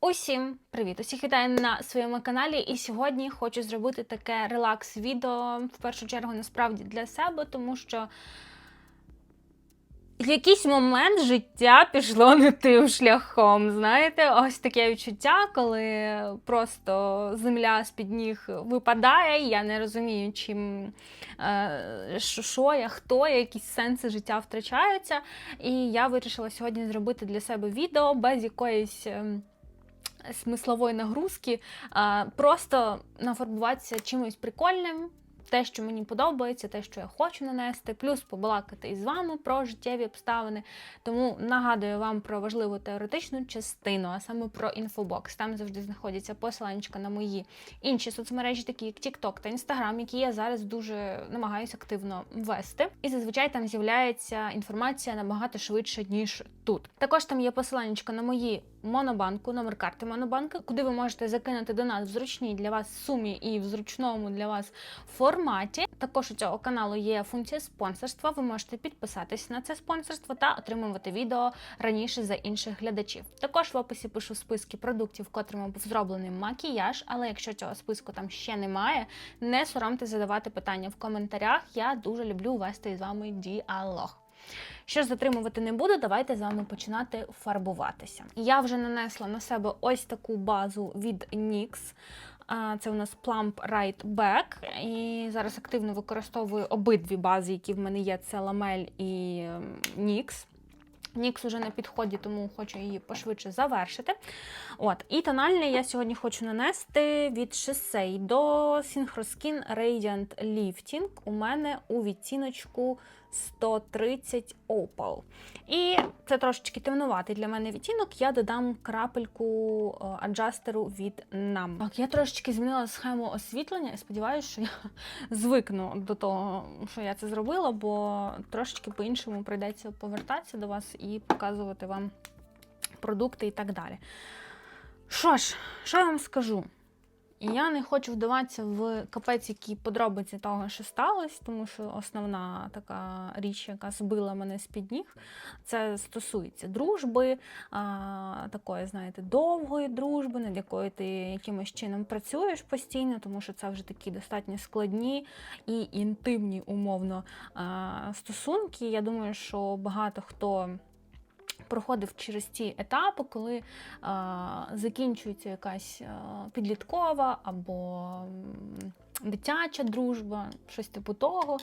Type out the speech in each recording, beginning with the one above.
Усім привіт! Усіх вітаю на своєму каналі. І сьогодні хочу зробити таке релакс-відео в першу чергу насправді для себе, тому що в якийсь момент життя пішло не тим шляхом. Знаєте, ось таке відчуття, коли просто земля з-під ніг випадає. Я не розумію, чим е, що, я, хто я, якісь сенси життя втрачаються. І я вирішила сьогодні зробити для себе відео без якоїсь. Смислової нагрузки, просто нафарбуватися чимось прикольним, те, що мені подобається, те, що я хочу нанести, плюс побалакати із вами про життєві обставини. Тому нагадую вам про важливу теоретичну частину, а саме про інфобокс. Там завжди знаходяться посиланнячка на мої інші соцмережі, такі як TikTok та Instagram, які я зараз дуже намагаюся активно вести. І зазвичай там з'являється інформація набагато швидше, ніж тут. Також там є посиланнячка на мої монобанку, номер карти монобанку, куди ви можете закинути до нас в зручній для вас сумі і в зручному для вас форматі. Також у цього каналу є функція спонсорства. Ви можете підписатись на це спонсорство та отримувати відео раніше за інших глядачів. Також в описі пишу списки продуктів, котрими був зроблений макіяж. Але якщо цього списку там ще немає, не соромте задавати питання в коментарях. Я дуже люблю вести із вами діалог. Що ж затримувати не буду, давайте з вами починати фарбуватися. Я вже нанесла на себе ось таку базу від NYX. Це у нас Plump Right Back. І зараз активно використовую обидві бази, які в мене є: це Ламель і ем, NYX. Нікс уже на підході, тому хочу її пошвидше завершити. От, І тональний я сьогодні хочу нанести від Shisei до Synchroskin Radiant Lifting. У мене у відтіночку 130 Opal. І це трошечки темнуватий для мене відтінок. Я додам крапельку е, аджастеру від NAM. Так, я трошечки змінила схему освітлення і сподіваюся, що я звикну до того, що я це зробила, бо трошечки по-іншому прийдеться повертатися до вас показувати вам продукти і так далі. Що ж, що я вам скажу? Я не хочу вдаватися в капець, які подробиці того, що сталося, тому що основна така річ, яка збила мене з-під ніг, це стосується дружби, а, такої, знаєте, довгої дружби, над якою ти якимось чином працюєш постійно, тому що це вже такі достатньо складні і інтимні, умовно, а, стосунки. Я думаю, що багато хто проходив через ті етапи, коли а, закінчується якась а, підліткова або дитяча дружба, щось типу того.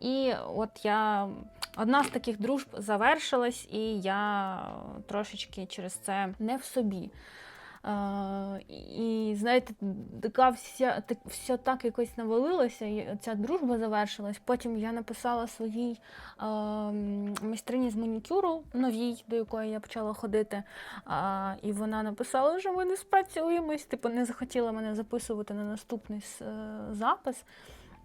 І от я одна з таких дружб завершилась, і я трошечки через це не в собі. І знаєте, така вся так, все так якось навалилося, і ця дружба завершилась. Потім я написала своїй е, майстрині з манікюру новій, до якої я почала ходити. Е, і вона написала, що ми не спрацюємось, типу не захотіла мене записувати на наступний е, запис.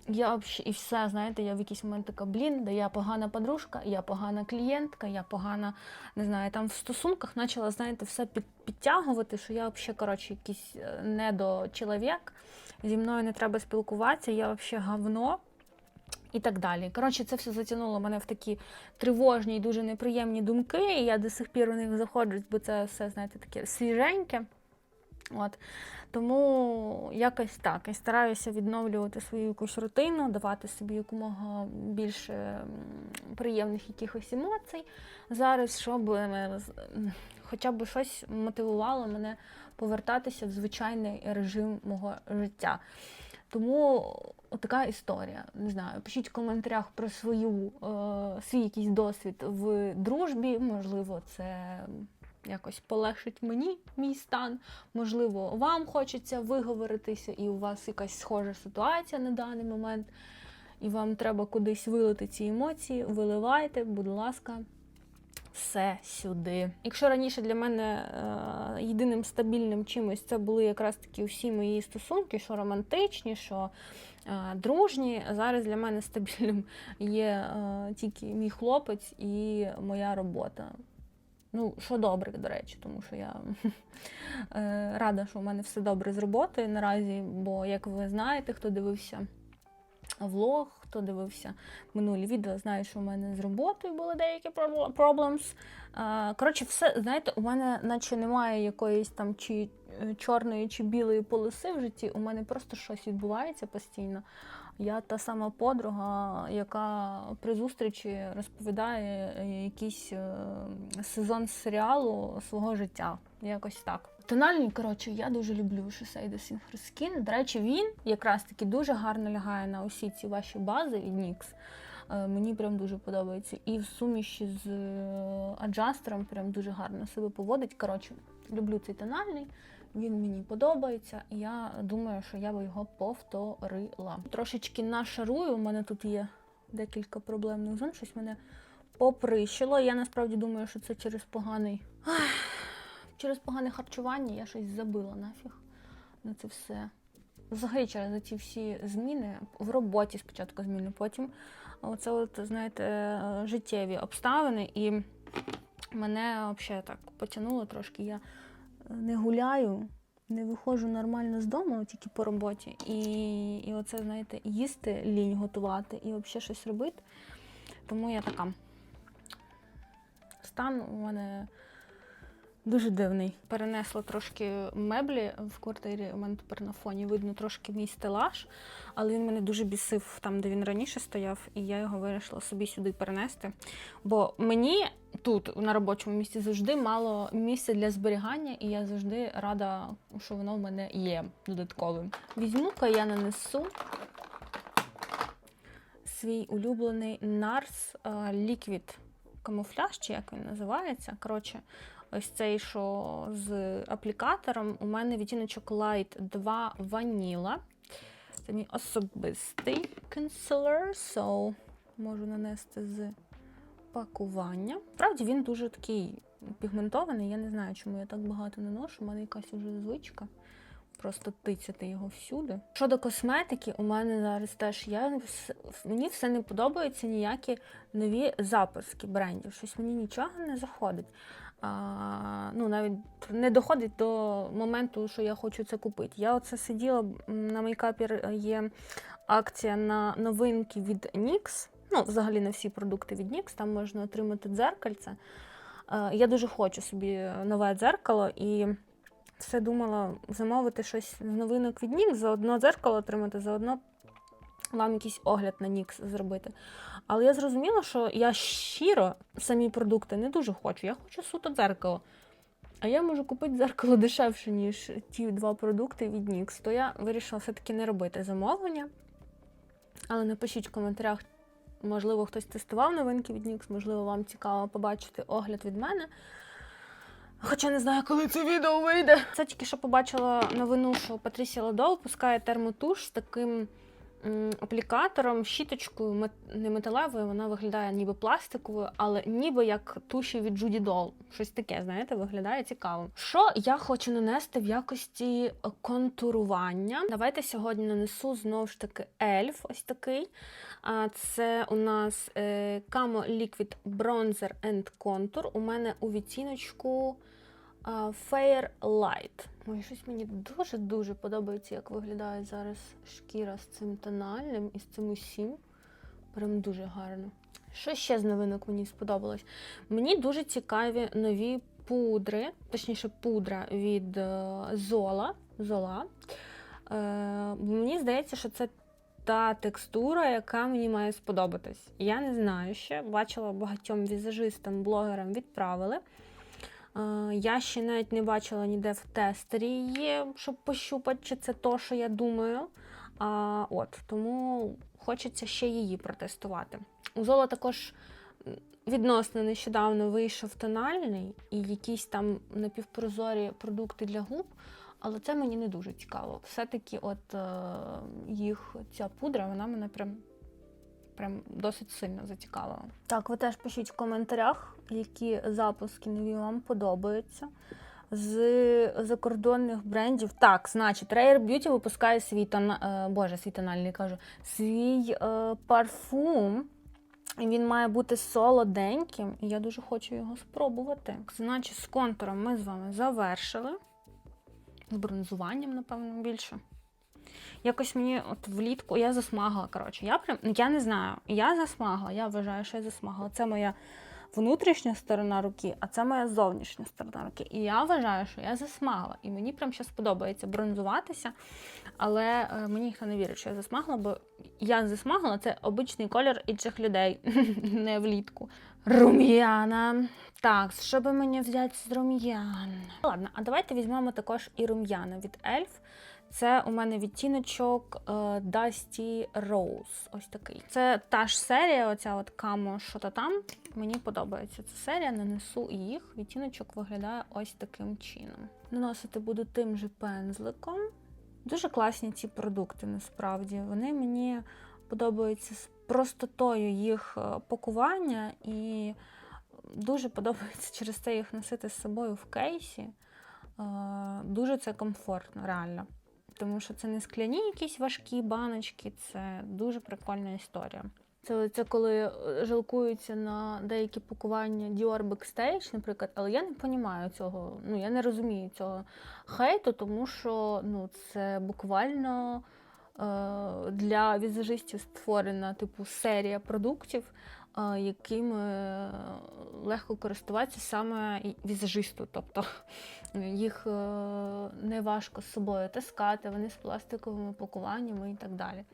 Я і все, знаєте, я в якийсь момент така, блін, да я погана подружка, я погана клієнтка, я погана, не знаю, там в стосунках почала, знаєте, все під, підтягувати, що я взагалі, коротше, якийсь е, недочоловік, зі мною не треба спілкуватися, я взагалі говно. І так далі. Коротше, це все затягнуло мене в такі тривожні і дуже неприємні думки. І я до сих пір у них заходжусь, бо це все, знаєте, таке свіженьке. От. Тому якось так. Я стараюся відновлювати свою якусь рутину, давати собі якомога більше приємних якихось емоцій зараз, щоб е, хоча б щось мотивувало мене повертатися в звичайний режим мого життя. Тому така історія. Не знаю, пишіть в коментарях про свою, е, свій якийсь досвід в дружбі. Можливо, це якось полегшить мені мій стан. Можливо, вам хочеться виговоритися, і у вас якась схожа ситуація на даний момент, і вам треба кудись вилити ці емоції. Виливайте, будь ласка. Все сюди. Якщо раніше для мене е, єдиним стабільним чимось це були якраз такі всі мої стосунки, що романтичні, що е, дружні. Зараз для мене стабільним є е, тільки мій хлопець і моя робота. Ну, що добре, до речі, тому що я е, рада, що у мене все добре з роботою наразі, бо, як ви знаєте, хто дивився влог, хто дивився минулі відео, знає, що у мене з роботою були деякі пробл- problems. Е, Коротше, все, знаєте, у мене наче немає якоїсь там чи е, чорної чи білої полоси в житті. У мене просто щось відбувається постійно. Я та сама подруга, яка при зустрічі розповідає е, якийсь е, сезон серіалу свого життя. Якось так. Тональний, коротше, я дуже люблю Synchro Skin. До речі, він якраз таки дуже гарно лягає на усі ці ваші бази від NYX. Е, Мені прям дуже подобається. І в суміші з аджастером прям дуже гарно себе поводить. Коротше, люблю цей тональний. Він мені подобається, і я думаю, що я би його повторила. Трошечки нашарую. У мене тут є декілька проблемних зон. Щось мене поприщило. Я насправді думаю, що це через поганий. Через погане харчування я щось забила нафіг на це все. Взагалі через ці всі зміни в роботі спочатку зміни, потім оце, от, знаєте, е, життєві обставини, і мене взагалі так потягнуло трошки. Я не гуляю, не виходжу нормально з дому, тільки по роботі. І, і оце, знаєте, їсти, лінь готувати і взагалі щось робити. Тому я така. Стан у мене дуже дивний. Перенесла трошки меблі в квартирі. У мене тепер на фоні видно трошки мій стелаж, але він мене дуже бісив там, де він раніше стояв, і я його вирішила собі сюди перенести. Бо мені тут на робочому місці завжди мало місця для зберігання, і я завжди рада, що воно в мене є додатковим. Візьму-ка я нанесу свій улюблений NARS е, Liquid камуфляж, чи як він називається. Коротше, ось цей, що з аплікатором. У мене відтіночок Light 2 Vanilla. Це мій особистий консилер, so можу нанести з пакування. Справді він дуже такий пігментований. Я не знаю, чому я так багато не ношу. У мене якась уже звичка. Просто тицяти його всюди. Щодо косметики, у мене зараз теж я мені все не подобаються ніякі нові запуски брендів. Щось мені нічого не заходить. А, ну, навіть не доходить до моменту, що я хочу це купити. Я оце сиділа на мейкапі є акція на новинки від NYX. Ну, взагалі на всі продукти від NYX, там можна отримати дзеркальце. Е, Я дуже хочу собі нове дзеркало і все думала замовити щось з новинок від NYX, заодно дзеркало отримати, заодно вам якийсь огляд на NYX зробити. Але я зрозуміла, що я щиро самі продукти не дуже хочу. Я хочу суто дзеркало. А я можу купити дзеркало дешевше, ніж ті два продукти від NYX. То я вирішила все-таки не робити замовлення. Але напишіть в коментарях, можливо, хтось тестував новинки від NYX, можливо, вам цікаво побачити огляд від мене. Хоча не знаю, коли це відео вийде. Це тільки що побачила новину, що Патрісія Ладо випускає термотуш з таким аплікатором, щіточкою, не металевою, вона виглядає ніби пластиковою, але ніби як туші від Judy Doll. Щось таке, знаєте, виглядає цікаво. Що я хочу нанести в якості контурування? Давайте сьогодні нанесу знову ж таки ельф, ось такий. Це у нас е, Camo Liquid Bronzer and Contour. У мене у відтіночку Fair Light. Ой, щось мені дуже-дуже подобається, як виглядає зараз шкіра з цим тональним і з цим усім. Прям дуже гарно. Що ще з новинок мені сподобалось? Мені дуже цікаві нові пудри, точніше, пудра від е, Zola. Zola. Е, мені здається, що це та текстура, яка мені має сподобатись. Я не знаю ще. Бачила багатьом візажистам, блогерам відправили. Е, Я ще навіть не бачила ніде в тестері її, щоб пощупати, чи це то, що я думаю. А, от, тому хочеться ще її протестувати. У Зола також відносно нещодавно вийшов тональний і якісь там напівпрозорі продукти для губ. Але це мені не дуже цікаво. Все-таки, от е, їх ця пудра, вона мене прям, прям досить сильно зацікавила. Так, ви теж пишіть в коментарях, які запуски нові вам подобаються. З закордонних брендів. Так, значить, Rare Beauty випускає свій тон... е, Боже, свій тональний кажу, свій е, парфум. Він має бути солоденьким, і я дуже хочу його спробувати. Значить, з контуром ми з вами завершили з бронзуванням, напевно, більше. якось мені от влітку я засмагла. Коротше, я прям я не знаю. Я засмагла. Я вважаю, що я засмагла. Це моя внутрішня сторона руки, а це моя зовнішня сторона руки. І я вважаю, що я засмагла. І мені прям зараз подобається бронзуватися. Але е, мені ніхто не вірить, що я засмагла, бо я засмагла це обичний колір інших людей, не влітку. Рум'яна. Так, що би мені взяти з рум'ян? Ладно, а давайте візьмемо також і рум'яна від Ельф. Це у мене відтіночок е, Dusty Rose. Ось такий. Це та ж серія, оця от Камо, що то там. Мені подобається ця серія, нанесу їх. Відтіночок виглядає ось таким чином. Наносити буду тим же пензликом. Дуже класні ці продукти, насправді. Вони мені подобаються простотою їх е, пакування і дуже подобається через це їх носити з собою в кейсі. Е, Дуже це комфортно, реально. Тому що це не скляні якісь важкі баночки, це дуже прикольна історія. Це, це коли е, жалкуються на деякі пакування Dior Backstage, наприклад, але я не розумію цього, ну я не розумію цього хейту, тому що ну, це буквально для візажистів створена типу серія продуктів, е, якими е, легко користуватися саме візажисту. Тобто їх е, не важко з собою таскати, вони з пластиковими пакуваннями і так далі.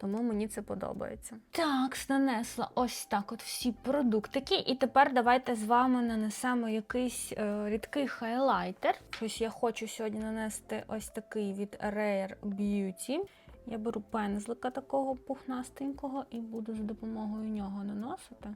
Тому мені це подобається. Так, нанесла ось так от всі продуктики. І тепер давайте з вами нанесемо якийсь е, рідкий хайлайтер. Щось я хочу сьогодні нанести ось такий від Rare Beauty. Я беру пензлика такого пухнастенького і буду за допомогою нього наносити.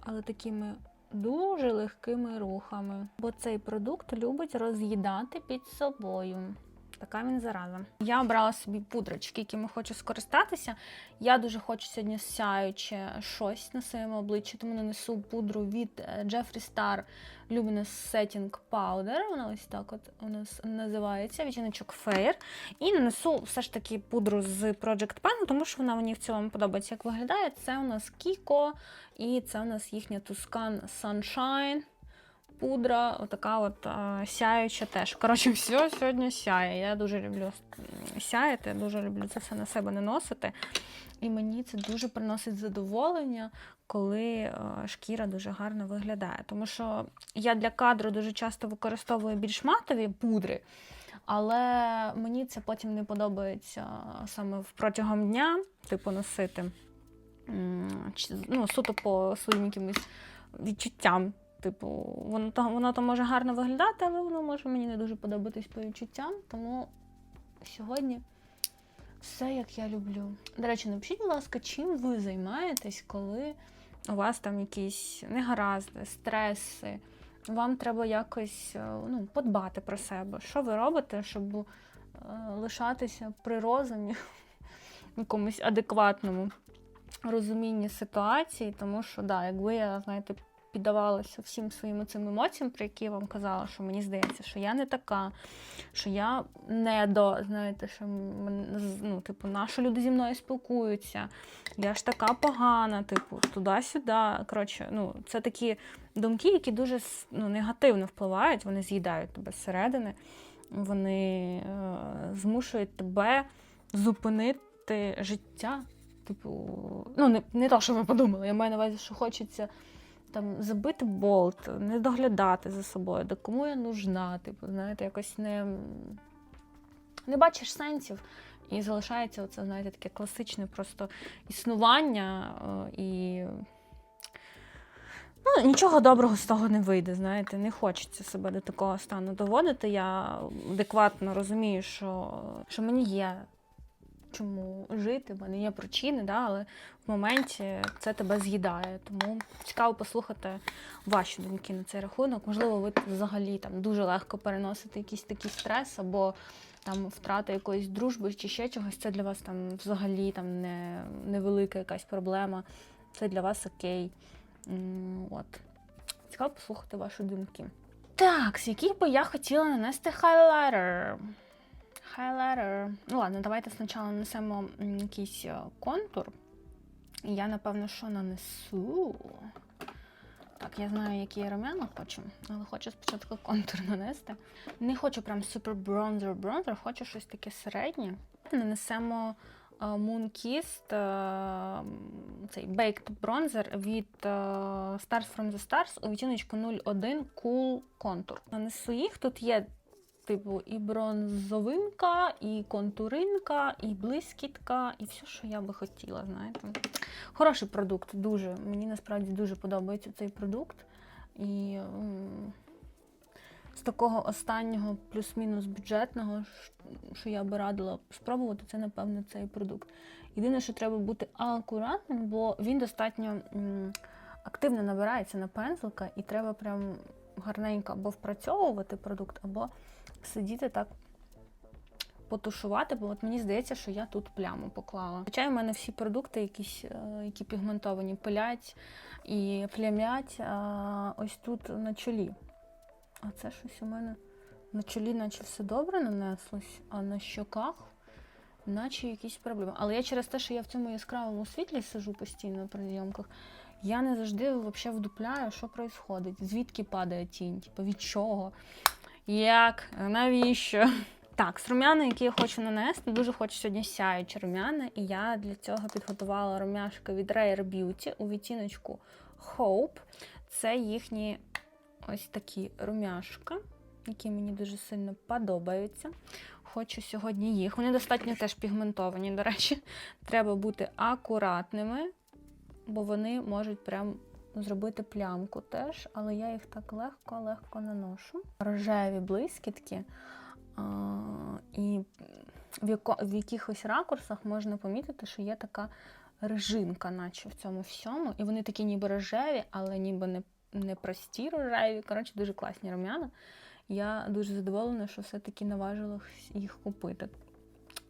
Але такими дуже легкими рухами. Бо цей продукт любить роз'їдати під собою. Така він зараза. Я обрала собі пудрочки, якими хочу скористатися. Я дуже хочу сьогодні сяюче щось на своєму обличчі, тому нанесу пудру від е, Jeffree Star Luminous Setting Powder. Вона ось так от у нас називається відтіночок Fair. І нанесу все ж таки пудру з Project Pen, тому що вона мені в цілому подобається, як виглядає. Це у нас Kiko, і це у нас їхня Tuscan Sunshine пудра, отака от а, сяюча теж. Коротше, все сьогодні сяє. Я дуже люблю сяяти, дуже люблю це все на себе не носити. І мені це дуже приносить задоволення, коли шкіра дуже гарно виглядає. Тому що я для кадру дуже часто використовую більш матові пудри. Але мені це потім не подобається саме протягом дня, типу, носити ну, суто по своїм якимось відчуттям. Типу, воно то, воно то може гарно виглядати, але воно може мені не дуже подобатись по відчуттям. Тому сьогодні все як я люблю. До речі, напишіть, будь ласка, чим ви займаєтесь, коли у вас там якісь негаразди, стреси, вам треба якось ну, подбати про себе. Що ви робите, щоб е, лишатися при розумі, якомусь адекватному розумінні ситуації, тому що, да, якби я, знаєте, піддавалася всім своїм цим емоціям, про які я вам казала, що мені здається, що я не така, що я не до, знаєте, що ну, типу, наші люди зі мною спілкуються, я ж така погана, типу, туди-сюди. Коротше, ну, це такі думки, які дуже ну, негативно впливають, вони з'їдають тебе зсередини, вони е, змушують тебе зупинити життя. Типу, ну, не не то, що ви подумали, я маю на увазі, що хочеться там забити болт, не доглядати за собою, до кому я нужна, типу, знаєте, якось не не бачиш сенсів. І залишається оце, знаєте, таке класичне просто існування е, і. Ну, Нічого доброго з того не вийде, знаєте, не хочеться себе до такого стану доводити. Я адекватно розумію, що що мені є чому жити, в мене є причини, да, але в моменті це тебе з'їдає. Тому цікаво послухати ваші думки на цей рахунок. Можливо, ви взагалі там дуже легко переносите якийсь такий стрес або там втрата якоїсь дружби чи ще чогось. Це для вас там взагалі там не, невелика якась проблема. Це для вас окей. От. Цікаво послухати ваші думки. Так, з яких би я хотіла нанести хайлайтер. Highlighter. Ну ладно, давайте спочатку нанесемо якийсь е, контур. Я, напевно, що нанесу. Так, я знаю, які я румяна хочу, але хочу спочатку контур нанести. Не хочу прям супер бронзер бронзер, хочу щось таке середнє. Нанесемо е, Moon Kissed, е, цей Baked Bronzer від Stars from the Stars у відтіночку 01 Cool Contour. Нанесу їх, тут є типу і бронзовинка, і контуринка, і блискітка, і все, що я би хотіла, знаєте. Хороший продукт, дуже. Мені насправді дуже подобається цей продукт. І з такого останнього плюс-мінус бюджетного, що я би радила спробувати, це, напевно, цей продукт. Єдине, що треба бути акуратним, бо він достатньо активно набирається на пензлика, і треба прям гарненько або впрацьовувати продукт, або сидіти так. Потушувати, бо от мені здається, що я тут пляму поклала. Хоча в мене всі продукти, якісь, е, які пігментовані, пилять і плямять а, ось тут на чолі. А це щось у мене на чолі, наче все добре нанеслось, а на щоках, наче якісь проблеми. Але я через те, що я в цьому яскравому світлі сижу постійно при зйомках, я не завжди взагалі вдупляю, що відбувається, звідки падає тінь, типу від чого, як, навіщо. Так, з румяна, які я хочу нанести, дуже хочу сьогодні сяючі румяна, і я для цього підготувала румяшки від Rare Beauty у відтіночку Hope. Це їхні ось такі румяшка, які мені дуже сильно подобаються. Хочу сьогодні їх. Вони достатньо теж пігментовані, до речі. Треба бути акуратними, бо вони можуть прям зробити плямку теж, але я їх так легко-легко наношу. Рожеві блискітки. А, і в, яко, в якихось ракурсах можна помітити, що є така режинка, наче в цьому всьому. І вони такі ніби рожеві, але ніби не, не прості рожеві. Коротше, дуже класні рум'яна. Я дуже задоволена, що все-таки наважилась їх купити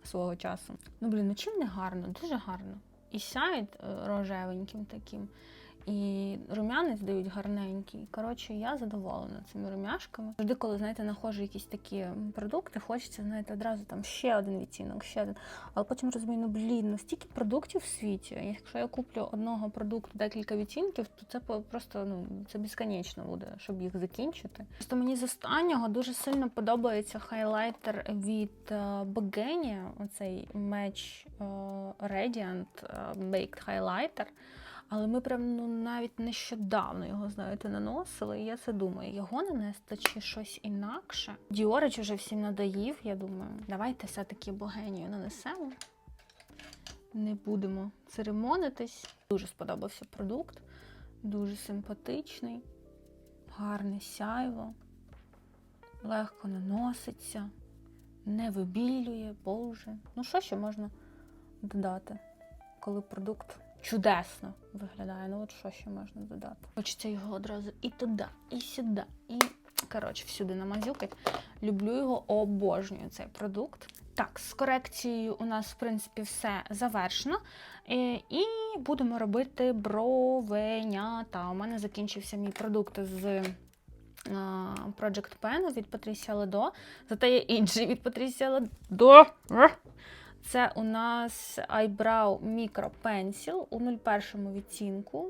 свого часу. Ну, блін, ну чим не гарно, дуже гарно. І сяють е, рожевеньким таким, і рум'янець дають гарненький. Коротше, я задоволена цими рум'яшками. Завжди, коли, знаєте, знаходжу якісь такі продукти, хочеться, знаєте, одразу там ще один відтінок, ще один. Але потім розумію, ну блін, ну стільки продуктів в світі. Якщо я куплю одного продукту декілька відтінків, то це просто ну це безконечно буде, щоб їх закінчити. Просто мені з останнього дуже сильно подобається хайлайтер від е, оцей Match е, Radiant е, Baked Highlighter. Але ми прям ну навіть нещодавно його, знаєте, наносили. І я це думаю, його нанести чи щось інакше. Діорич уже всім надоїв, я думаю. Давайте все-таки богенію нанесемо. Не будемо церемонитись. Дуже сподобався продукт, дуже симпатичний, гарне сяйво, легко наноситься, не вибілює, боже. Ну що ще можна додати, коли продукт чудесно виглядає. Ну от що ще можна додати? Хочеться його одразу і туди, і сюди, і коротше, всюди намазюкать. Люблю його, обожнюю цей продукт. Так, з корекцією у нас, в принципі, все завершено. Е, І будемо робити бровенята. У мене закінчився мій продукт з е, Project Pen від Patricia Ledo. Зате є інший від Patricia Ledo. Це у нас Eyebrow Micro Pencil у 01 відтінку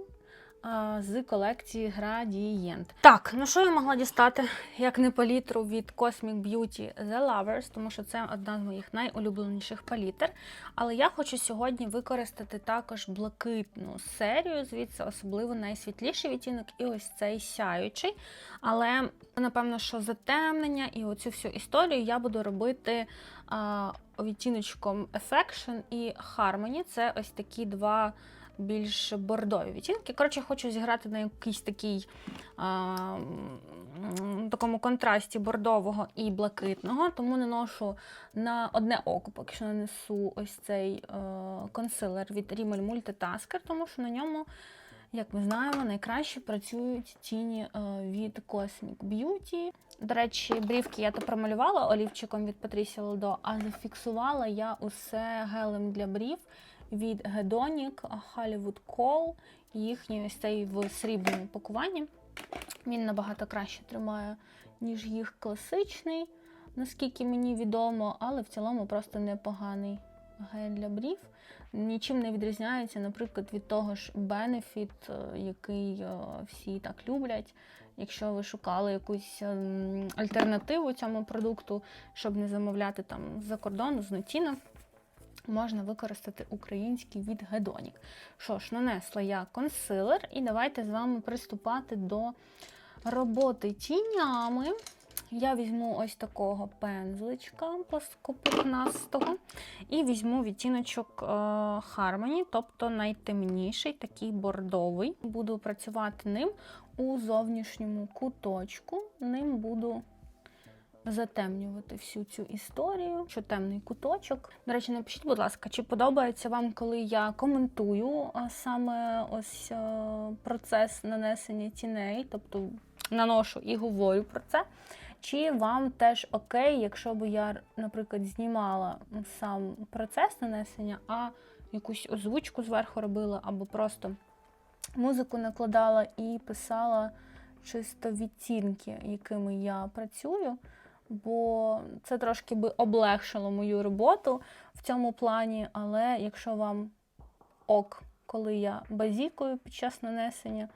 а, з колекції Gradient. Так, ну що я могла дістати, як не палітру від Cosmic Beauty The Lovers, тому що це одна з моїх найулюбленіших палітр. Але я хочу сьогодні використати також блакитну серію, звідси особливо найсвітліший відтінок і ось цей сяючий. Але напевно, що затемнення і оцю всю історію я буду робити відтіночком Affection і Harmony. Це ось такі два більш бордові відтінки. Коротше, хочу зіграти на якийсь такий а, такому контрасті бордового і блакитного, тому наношу на одне око, поки що нанесу ось цей е, консилер від Rimmel Multitasker, тому що на ньому. Як ми знаємо, найкраще працюють тіні е, від Cosmic Beauty. До речі, брівки я то промалювала олівчиком від Patricia Лодо, а зафіксувала я усе гелем для брів від Hedonic Hollywood Call. Їхній ось цей в срібному пакуванні. Він набагато краще тримає, ніж їх класичний, наскільки мені відомо, але в цілому просто непоганий гель для брів. Нічим не відрізняється, наприклад, від того ж Benefit, е, який е, всі так люблять. Якщо ви шукали якусь ем, альтернативу цьому продукту, щоб не замовляти там з-за кордону, з Нотіна, можна використати український від Hedonic. Що ж, нанесла я консилер, і давайте з вами приступати до роботи тінями. Я візьму ось такого пензличка плоскопухнастого і візьму відтіночок е, Harmony, тобто найтемніший, такий бордовий. Буду працювати ним у зовнішньому куточку. Ним буду затемнювати всю цю історію, що темний куточок. До речі, напишіть, будь ласка, чи подобається вам, коли я коментую саме ось е, процес нанесення тіней, тобто наношу і говорю про це. Чи вам теж окей, якщо б я, наприклад, знімала сам процес нанесення, а якусь озвучку зверху робила, або просто музику накладала і писала чисто відтінки, якими я працюю, бо це трошки би облегшило мою роботу в цьому плані. Але якщо вам ок, коли я базікую під час нанесення,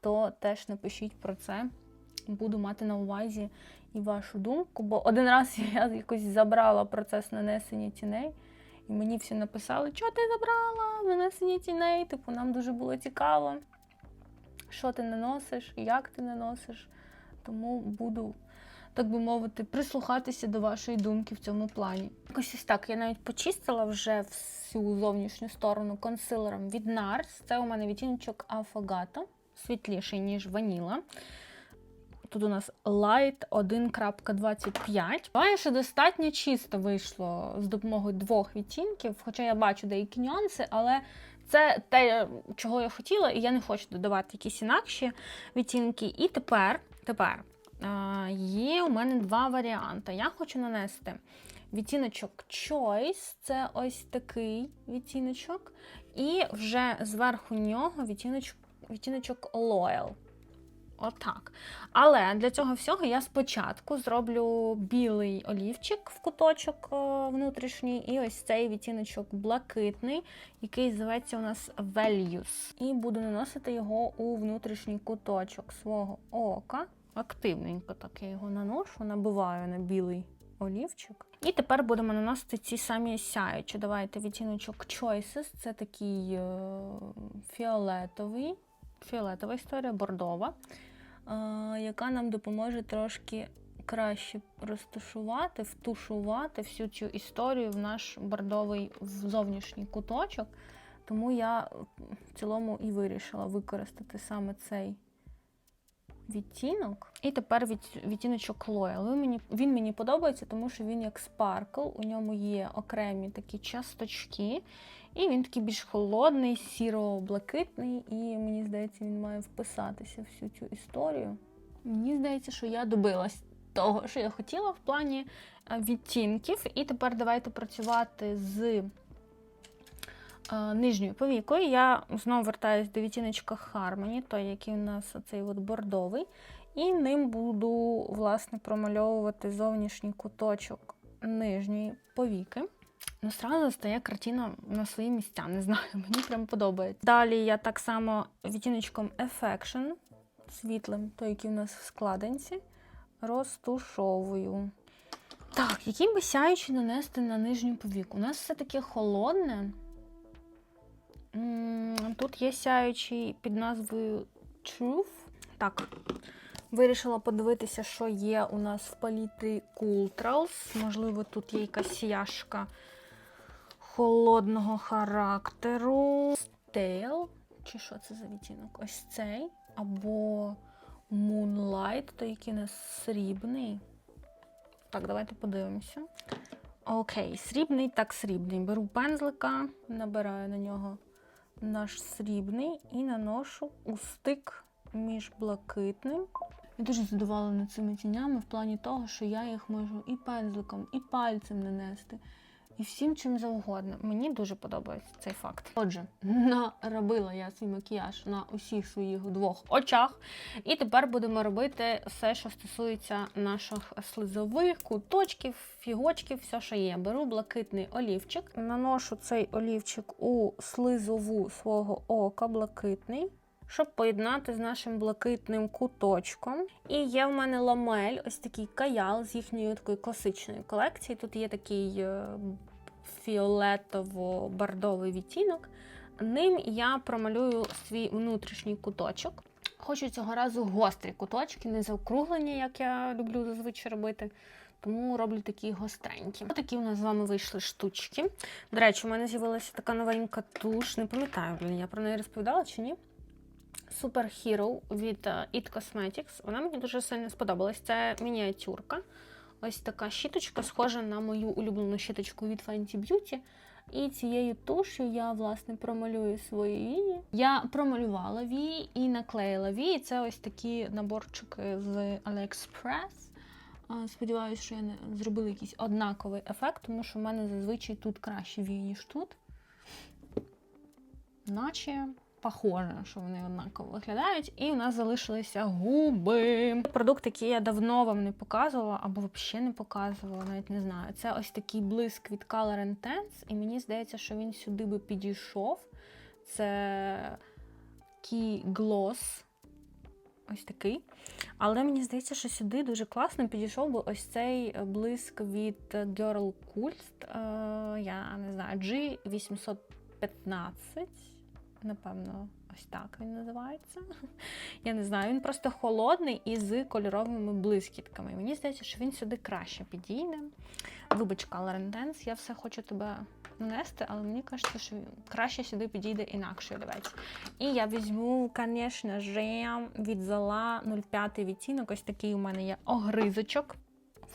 то теж напишіть про це. Буду мати на увазі і вашу думку, бо один раз я якось забрала процес нанесення тіней, і мені всі написали, що ти забрала нанесення тіней. Типу, нам дуже було цікаво, що ти наносиш, як ти наносиш. Тому буду, так би мовити, прислухатися до вашої думки в цьому плані. Якось ось так, я навіть почистила вже всю зовнішню сторону консилером від NARS. Це у мене відтіночок Affogato, світліший, ніж ваніла. Тут у нас Light 1.25. Буває, що достатньо чисто вийшло з допомогою двох відтінків, хоча я бачу деякі нюанси, але це те, чого я хотіла, і я не хочу додавати якісь інакші відтінки. І тепер, тепер е, є у мене два варіанти. Я хочу нанести відтіночок Choice, це ось такий відтіночок, і вже зверху нього відтіночок, відтіночок Loyal. Отак. Але для цього всього я спочатку зроблю білий олівчик в куточок е, внутрішній, і ось цей відтіночок блакитний, який зветься у нас Values. І буду наносити його у внутрішній куточок свого ока. Активненько так я його наношу, набиваю на білий олівчик. І тепер будемо наносити ці самі сяючі. Давайте відтіночок Choices, це такий е, фіолетовий. Фіолетова історія, бордова, е, яка нам допоможе трошки краще розташувати, втушувати всю цю історію в наш бордовий зовнішній куточок. Тому я в цілому і вирішила використати саме цей відтінок. І тепер від, відтіночок Loyal. Він він мені подобається, тому що він як спаркл, у ньому є окремі такі часточки. І він такий більш холодний, сіро-блакитний, і мені здається, він має вписатися в всю цю історію. Мені здається, що я добилась того, що я хотіла в плані е, відтінків. І тепер давайте працювати з нижньою повікою. Я знову вертаюсь до відтіночка Harmony, той, який у нас оцей от бордовий. І ним буду, власне, промальовувати зовнішній куточок нижньої повіки. Ну, сразу стає картина на свої місця. Не знаю, мені прям подобається. Далі я так само відтіночком Affection, світлим, той, який у нас в складинці, розтушовую. Так, який би сяючий нанести на нижню повіку? У нас все таке холодне. Тут є сяючий під назвою Truth. Так, вирішила подивитися, що є у нас в палітрі Cool. Можливо, тут є якась сіяшка холодного характеру. Stale, чи що це за відтінок? Ось цей. Або Moonlight, той який у нас срібний. Так, давайте подивимося. Окей, срібний, так, срібний. Беру пензлика, набираю на нього наш срібний і наношу у стик між блакитним. Я дуже задоволена цими тінями в плані того, що я їх можу і пензликом, і пальцем нанести. І всім чим завгодно. Мені дуже подобається цей факт. Отже, наробила я свій макіяж на усіх своїх двох очах. І тепер будемо робити все, що стосується наших слизових куточків, фігочків, все, що є. Беру блакитний олівчик, наношу цей олівчик у слизову свого ока, блакитний. Щоб поєднати з нашим блакитним куточком. І є в мене ламель, ось такий каял з їхньої такої класичної колекції. Тут є такий е, фіолетово-бордовий відтінок. Ним я промалюю свій внутрішній куточок. Хочу цього разу гострі куточки, не заокруглені, як я люблю зазвичай робити. Тому роблю такі гостренькі. Такі у нас з вами вийшли штучки. До речі, у мене з'явилася така новенька туш. Не пам'ятаю, я про неї розповідала чи ні. Super Hero від е, It Cosmetics. Вона мені дуже сильно сподобалась. Це мініатюрка. Ось така щіточка, схожа на мою улюблену щіточку від Fenty Beauty. І цією туш'ю я, власне, промалюю свої вії. Я промалювала вії і наклеїла вії. Це ось такі наборчики з AliExpress. А, Сподіваюсь, що я не зробила якийсь однаковий ефект, тому що в мене зазвичай тут краще вії, ніж тут. Наче похоже, що вони однаково виглядають. І у нас залишилися губи. Продукт, який я давно вам не показувала, або взагалі не показувала, навіть не знаю. Це ось такий блиск від Color Intense, і мені здається, що він сюди би підійшов. Це Key Gloss. Ось такий. Але мені здається, що сюди дуже класно підійшов би ось цей блиск від Girl Cult. Е, я не знаю, G815 напевно, ось так він називається. Я не знаю, він просто холодний і з кольоровими блискітками. Мені здається, що він сюди краще підійде. Вибач, Color Intense, я все хочу тебе нанести, але мені кажеться, що краще сюди підійде інакше олівець. І я візьму, звісно ж, від Зала 05 відтінок. Ось такий у мене є огризочок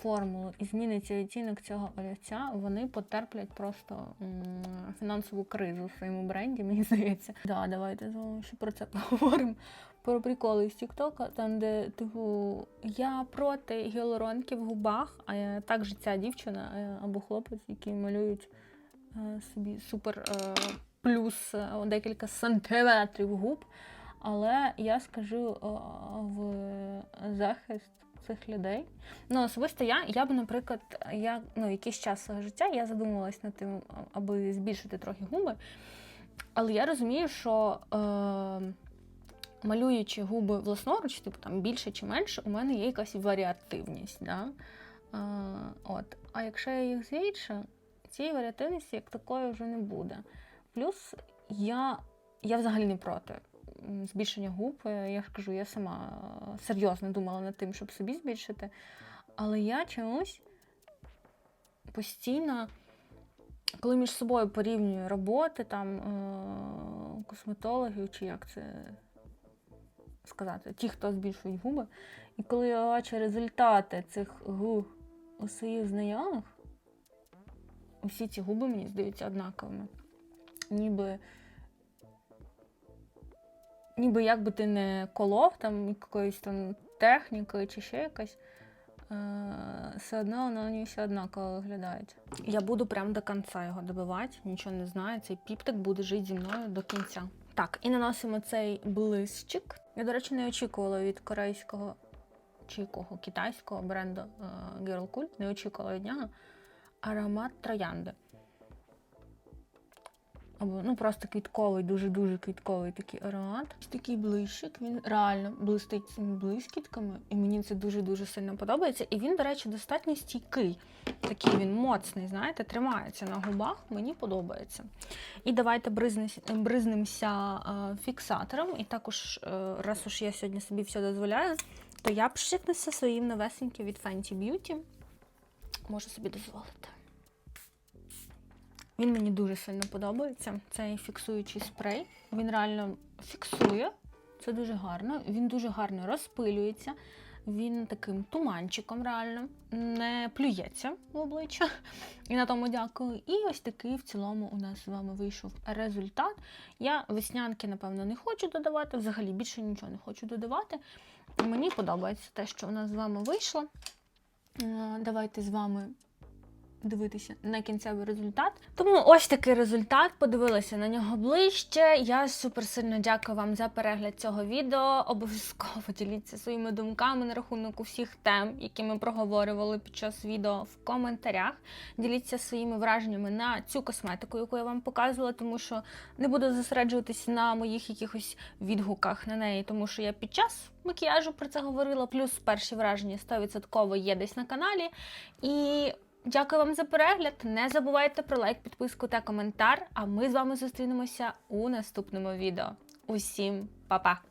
формулу і зміниться відтінок цього олівця, вони потерплять просто м, фінансову кризу в своєму бренді, мені здається. Да, давайте з вами ще про це поговоримо. Про приколи з Тіктока, там, де типу я проти гіалуронки в губах, а я також ця дівчина е, або хлопець, які малюють е, собі супер е, плюс е, декілька сантиметрів губ. Але я скажу е, в захист цих людей. Ну, особисто я, я б, наприклад, я ну, якийсь час свого життя я задумувалась над тим, аби збільшити трохи губи. Але я розумію, що е, малюючи губи власноруч, типу там більше чи менше, у мене є якась варіативність. Да? Е, от. А якщо я їх збільшу, цієї варіативності як такої вже не буде. Плюс я, я взагалі не проти збільшення губ. Я ж кажу, я сама серйозно думала над тим, щоб собі збільшити. Але я чомусь постійно, коли між собою порівнюю роботи там е, косметологів, чи як це сказати, ті, хто збільшують губи, і коли я бачу результати цих губ у своїх знайомих, усі ці губи мені здаються однаковими. Ніби ніби як би ти не колов там якоюсь там технікою чи ще якось, е, все одно вони всі однаково виглядають. Я буду прям до кінця його добивати, нічого не знаю. Цей піптик буде жити зі мною до кінця. Так, і наносимо цей блисчик. Я, до речі, не очікувала від корейського чи якого китайського бренду е, Girl Cult, не очікувала від нього аромат троянди або ну просто квітковий, дуже-дуже квітковий такий аромат. Такий блищик, він реально блистить цими блискітками, і мені це дуже-дуже сильно подобається. І він, до речі, достатньо стійкий. Такий він моцний, знаєте, тримається на губах, мені подобається. І давайте бризнемося фіксатором. І також, е, раз уж я сьогодні собі все дозволяю, то я пшикнуся своїм новесеньким від Fenty Beauty. Можу собі дозволити. Він мені дуже сильно подобається. Цей фіксуючий спрей. Він реально фіксує. Це дуже гарно. Він дуже гарно розпилюється. Він таким туманчиком реально не плюється в обличчя. І на тому дякую. І ось такий в цілому у нас з вами вийшов результат. Я веснянки, напевно, не хочу додавати, взагалі більше нічого не хочу додавати. Мені подобається те, що у нас з вами вийшло. Давайте з вами дивитися на кінцевий результат. Тому ось такий результат. Подивилася на нього ближче. Я супер сильно дякую вам за перегляд цього відео. Обов'язково діліться своїми думками на рахунок усіх тем, які ми проговорювали під час відео в коментарях. Діліться своїми враженнями на цю косметику, яку я вам показувала, тому що не буду зосереджуватись на моїх якихось відгуках на неї, тому що я під час макіяжу про це говорила. Плюс перші враження 100% є десь на каналі. І дякую вам за перегляд. Не забувайте про лайк, підписку та коментар. А ми з вами зустрінемося у наступному відео. Усім па-па!